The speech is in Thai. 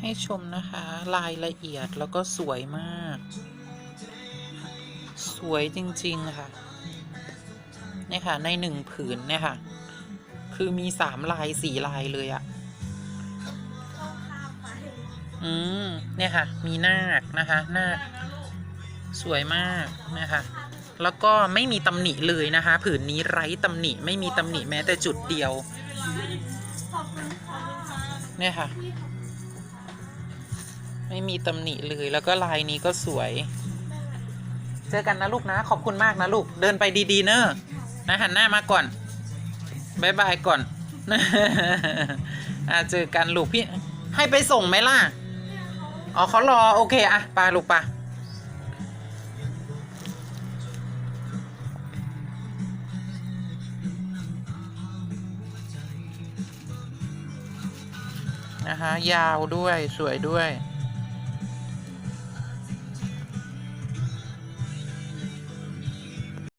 ให้ชมนะคะรายละเอียดแล้วก็สวยมาก สวยจริงๆค่ะเนี่ยค่ะ ในหนึ่งผืนเนี่ยค่ะ คือมีสามลายสี่ลายเลยอะอืมเนี่ยค่ะ มีนาคนะคะนาคสวยมากนะคะ แล้วก็ไม่มีตำหนิเลยนะคะ ผืนนี้ไร้ตำหนิไม่มีตำหนิแม้แต่จุดเดียว เนี่ยค่ะ ไม่มีตำหนิเลยแล้วก็ลายนี้ก็สวย เจอกันนะลูกนะ ขอบคุณมากนะลูก เดินไปดีๆเนอะนะหันหน้ามาก่อนบายบายก่อนอะเจอกันลูกพี่ ให้ไปส่งไหมล่ะ อ๋อเขารอ โอเคอะไปลูกปะนะคะยาวด้วยสวยด้วย